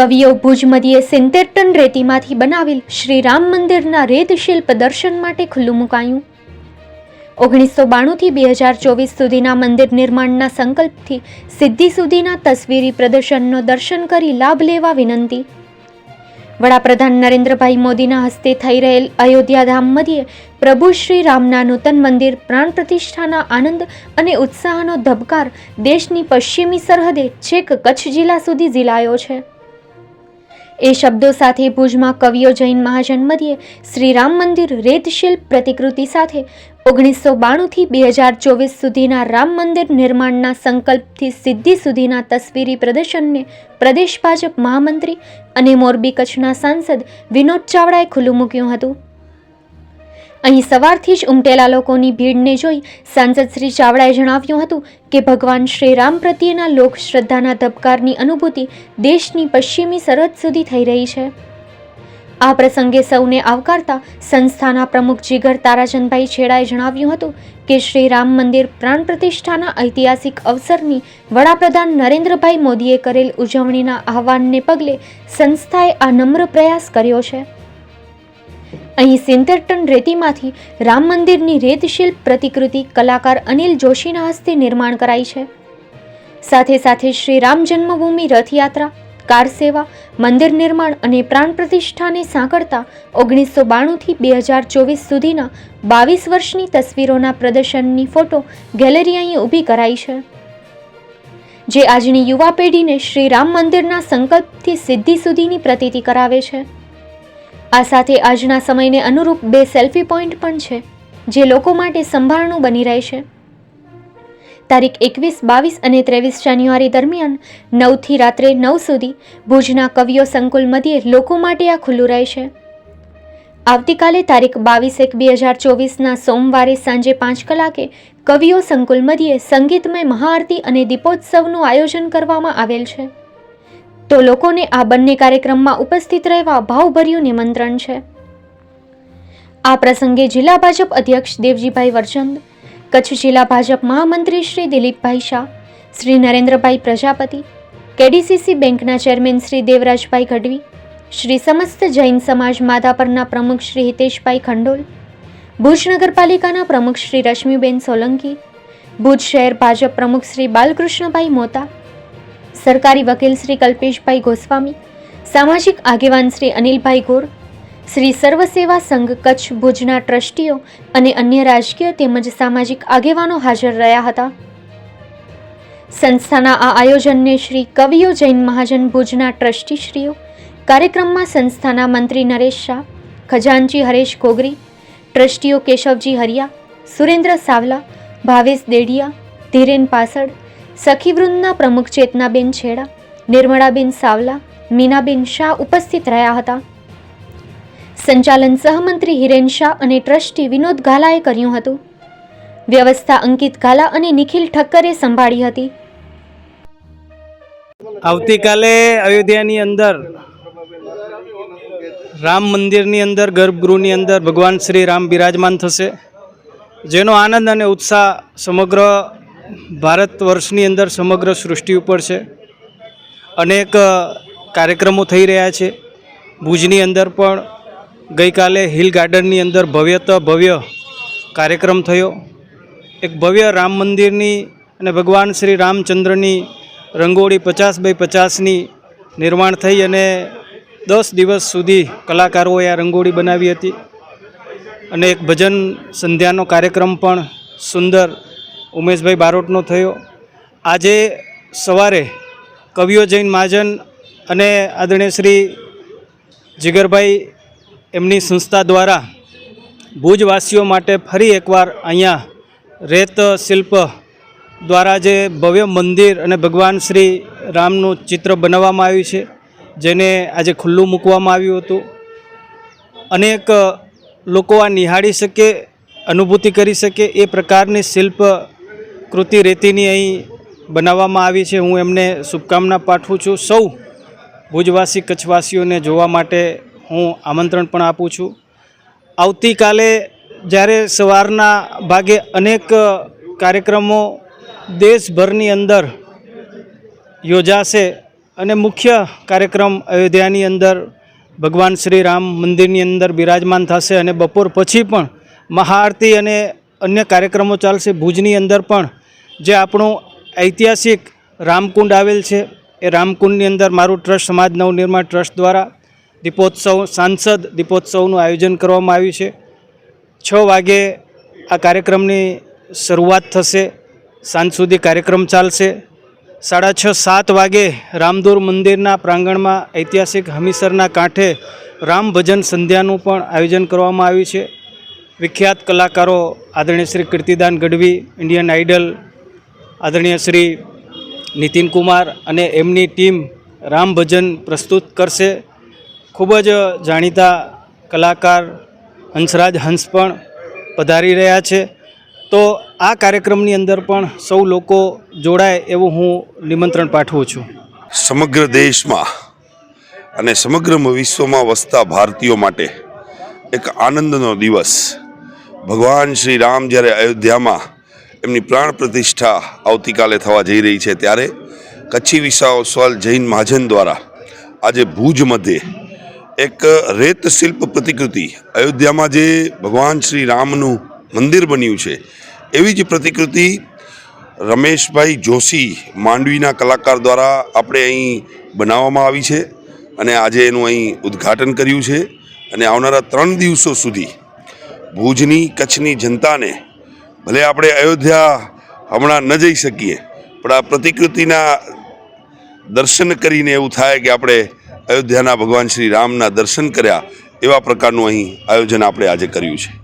કવિઓ ભુજ મધ્યે સિત્તેર ટન રેતીમાંથી બનાવેલ શ્રી રામ મંદિરના રેત શિલ્પ દર્શન માટે ખુલ્લું મુકાયું. ઓગણીસો બાણુંથી બે હજાર ચોવીસ સુધીના મંદિર નિર્માણના સંકલ્પથી સિદ્ધિ સુધીના તસવીરી પ્રદર્શનનો દર્શન કરી લાભ લેવા વિનંતી. વડાપ્રધાન નરેન્દ્રભાઈ મોદીના હસ્તે થઈ રહેલ અયોધ્યા ધામ મધ્યે પ્રભુ શ્રી રામના નૂતન મંદિર પ્રાણ પ્રતિષ્ઠાના આનંદ અને ઉત્સાહનો ધબકાર દેશની પશ્ચિમી સરહદે છેક કચ્છ જિલ્લા સુધી ઝીલાયો છે. એ શબ્દો સાથે ભુજમાં કવિઓ જૈન મહાજન્મદીએ શ્રીરામ શ્રી રામ મંદિર રેતશિલ્પ પ્રતિકૃતિ સાથે ઓગણીસો બાણુંથી બે હજાર ચોવીસ સુધીના રામ મંદિર નિર્માણના સંકલ્પથી સિદ્ધિ સુધીના તસવીરી પ્રદર્શનને પ્રદેશ ભાજપ મહામંત્રી અને મોરબી કચ્છના સાંસદ વિનોદ ચાવડાએ ખુલ્લું મૂક્યું હતું. અહીં સવારથી જ ઉમટેલા લોકોની ભીડને જોઈ સાંસદ શ્રી ચાવડાએ જણાવ્યું હતું કે ભગવાન શ્રી રામ પ્રત્યેના લોક શ્રદ્ધાના ધબકારની અનુભૂતિ દેશની પશ્ચિમી સરહદ સુધી થઈ રહી છે. આ પ્રસંગે સૌને આવકારતા સંસ્થાના પ્રમુખ જીગર તારાચંદભાઈ છેડાએ જણાવ્યું હતું કે શ્રી રામ મંદિર પ્રાણ પ્રતિષ્ઠાના ઐતિહાસિક અવસરની વડાપ્રધાન નરેન્દ્રભાઈ મોદીએ કરેલ ઉજવણીના આહવાનને પગલે સંસ્થાએ આ નમ્ર પ્રયાસ કર્યો છે. અહીં સિત્તેર ટન રેતીમાંથી રામ મંદિરની રેત શિલ્પ પ્રતિકૃતિ કલાકાર અનિલ જોશીના હસ્તે નિર્માણ કરાઈ છે. સાથે સાથે શ્રી રામ જન્મભૂમિ રથયાત્રા, કાર સેવા, મંદિર નિર્માણ અને પ્રાણ પ્રતિષ્ઠાને સાંકળતા ઓગણીસો બાણુંથી બે હજાર ચોવીસ સુધીના બાવીસ વર્ષની તસવીરોના પ્રદર્શનની ફોટો ગેલેરી અહીં ઊભી કરાઈ છે. જે આજની યુવા પેઢીને શ્રી રામ મંદિરના સંકલ્પથી સિદ્ધિ સુધીની પ્રતીતિ કરાવે છે. આ સાથે આજના સમયને અનુરૂપ બે સેલ્ફી પોઈન્ટ પણ છે, જે લોકો માટે સંભાળણું બની રહેશે તારીખ એકવીસ, બાવીસ અને ત્રેવીસ જાન્યુઆરી દરમિયાન નવથી રાત્રે નવ સુધી ભુજના કવિઓ સંકુલ મધ્યે લોકો માટે આ ખુલ્લું રહેશે આવતીકાલે તારીખ બાવીસ એક બે હજાર ચોવીસના સોમવારે સાંજે પાંચ કલાકે કવિઓ સંકુલ મધ્યે સંગીતમય મહાઆરતી અને દીપોત્સવનું આયોજન કરવામાં આવેલ છે. તો લોકોને આ બંને કાર્યક્રમમાં ઉપસ્થિત રહેવા ભાવભર્યું નિમંત્રણ છે. આ પ્રસંગે જિલ્લા ભાજપ અધ્યક્ષ દેવજીભાઈ વરચંદ, કચ્છ જિલ્લા ભાજપ મહામંત્રી શ્રી દિલીપભાઈ શાહ, શ્રી નરેન્દ્રભાઈ પ્રજાપતિ, કેડીસીસી બેંકના ચેરમેન શ્રી દેવરાજભાઈ ગઢવી, શ્રી સમસ્ત જૈન સમાજ માધાપરના પ્રમુખ શ્રી હિતેશભાઈ ખંડોલ, ભુજ નગરપાલિકાના પ્રમુખ શ્રી રશ્મિબેન સોલંકી, ભુજ શહેર ભાજપ પ્રમુખ શ્રી બાલકૃષ્ણભાઈ મોતા સરકારી વકીલ શ્રી કલ્પેશભાઈ ગોસ્વામી, સામાજિક આગેવાન શ્રી અનિલભાઈ ગોર, શ્રી સર્વસેવા સંઘ કચ્છ ભુજના ટ્રસ્ટીઓ અને અન્ય રાજકીય તેમજ સામાજિક આગેવાનો હાજર રહ્યા હતા. સંસ્થાના આ આયોજનને શ્રી કવિઓ જૈન મહાજન ભુજના ટ્રસ્ટીશ્રીઓ, કાર્યક્રમમાં સંસ્થાના મંત્રી નરેશ શાહ ખજાનજી હરેશ ગોગરી ટ્રસ્ટીઓ કેશવજી હરિયા, સુરેન્દ્ર સાવલા, ભાવેશ દેડિયા, ધીરેન પાસડ સખીવૃંદના પ્રમુખ ચેતનાબેન છેડા, નિર્મળાબેન સાવલા, મીનાબેન શાહ ઉપસ્થિત રહ્યા હતા. સંચાલન સહમંત્રી હિરેન શાહ અને ટ્રસ્ટી વિનોદ ગાલાએ કર્યું હતું. વ્યવસ્થા અંકિત ગાલા અને નિખિલ ઠક્કરે સંભાળી હતી. આવતીકાલે અયોધ્યાની અંદર, રામ મંદિરની અંદર, ગર્ભગૃહની અંદર ભગવાન શ્રી રામ બિરાજમાન થશે. જેનો આનંદ અને ઉત્સાહ સમગ્ર ભારત વર્ષની અંદર સમગ્ર સૃષ્ટિ ઉપર છે. અનેક કાર્યક્રમો થઈ રહ્યા છે. ભુજની અંદર પણ ગઈકાલે હિલ ગાર્ડનની અંદર ભવ્યત ભવ્ય કાર્યક્રમ થયો. એક ભવ્ય રામ મંદિરની અને ભગવાન શ્રી રામચંદ્રની રંગોળી પચાસ બાય પચાસની નિર્માણ થઈ અને દસ દિવસ સુધી કલાકારોએ આ રંગોળી બનાવી હતી. અને એક ભજન સંધ્યાનો કાર્યક્રમ પણ સુંદર ઉમેશભાઈ બારોટનો થયો. આજે સવારે કવિઓ જૈન મહાજન અને આદરણીય શ્રી જીગરભાઈ એમની સંસ્થા દ્વારા ભુજવાસીઓ માટે ફરી એકવાર અહીંયા રેત શિલ્પ દ્વારા જે ભવ્ય મંદિર અને ભગવાન શ્રી રામનું ચિત્ર બનાવવામાં આવ્યું છે, જેને આજે ખુલ્લું મૂકવામાં આવ્યું હતું. અનેક લોકો આ નિહાળી શકે, અનુભૂતિ કરી શકે એ પ્રકારની શિલ્પ કૃતિ રેતીની અહીં બનાવવામાં આવી છે. હું એમને શુભકામના પાઠવું છું. સૌ ભુજવાસી, કચ્છવાસીઓને જોવા માટે હું આમંત્રણ પણ આપું છું. આવતીકાલે જ્યારે સવારના ભાગે અનેક કાર્યક્રમો દેશભરની અંદર યોજાશે અને મુખ્ય કાર્યક્રમ અયોધ્યાની અંદર ભગવાન શ્રી રામ મંદિરની અંદર બિરાજમાન થશે અને બપોર પછી પણ મહાઆરતી અને અન્ય કાર્યક્રમો ચાલશે. ભુજની અંદર પણ જે આપણું ઐતિહાસિક રામકુંડ આવેલ છે, એ રામકુંડની અંદર મારું ટ્રસ્ટ સમાજ નવનિર્માણ ટ્રસ્ટ દ્વારા દીપોત્સવ, સાંસદ દીપોત્સવનું આયોજન કરવામાં આવ્યું છે. છ વાગે આ કાર્યક્રમની શરૂઆત થશે, સાંજ સુધી કાર્યક્રમ ચાલશે. સાડા છ, સાત વાગે રામદૂર મંદિરના પ્રાંગણમાં ઐતિહાસિક હમીસરના કાંઠે રામ ભજન સંધ્યાનું પણ આયોજન કરવામાં આવ્યું છે. વિખ્યાત કલાકારો આદરણીય શ્રી કીર્તિદાન ગઢવી, ઇન્ડિયન આઇડલ આદરણીય શ્રી નીતિન કુમાર અને એમની ટીમ રામ ભજન પ્રસ્તુત કરશે. ખૂબ જ જાણીતા કલાકાર હંસરાજ હંસ પણ પધારી રહ્યા છે. તો આ કાર્યક્રમની અંદર પણ સૌ લોકો જોડાય એવું હું નિમંત્રણ પાઠવું છું. સમગ્ર દેશમાં અને સમગ્ર વિશ્વમાં વસતા ભારતીયો માટે એક આનંદનો દિવસ. ભગવાન શ્રી રામ જ્યારે અયોધ્યામાં એમની પ્રાણ પ્રતિષ્ઠા આવતીકાલે થવા જઈ રહી છે ત્યારે કચ્છી વિસાવસવાલ જૈન મહાજન દ્વારા આજે ભુજ મધ્યે એક રેત શિલ્પ પ્રતિકૃતિ અયોધ્યામાં જે ભગવાન શ્રી રામનું મંદિર બન્યું છે, એવી જ પ્રતિકૃતિ રમેશભાઈ જોશી માંડવીના કલાકાર દ્વારા આપણે અહીં બનાવવામાં આવી છે અને આજે એનું અહીં ઉદ્ઘાટન કર્યું છે અને આવનારા ત્રણ દિવસો સુધી ભુજની કચ્છની જનતાને ભલે આપણે અયોધ્યા હમણાં ન જઈ શકીએ, પણ આ પ્રતિકૃતિના દર્શન કરીને એવું થાય કે આપણે અયોધ્યાના ભગવાન શ્રી રામના દર્શન કર્યા, એવા પ્રકારનું અહીં આયોજન આપણે આજે કર્યું છે.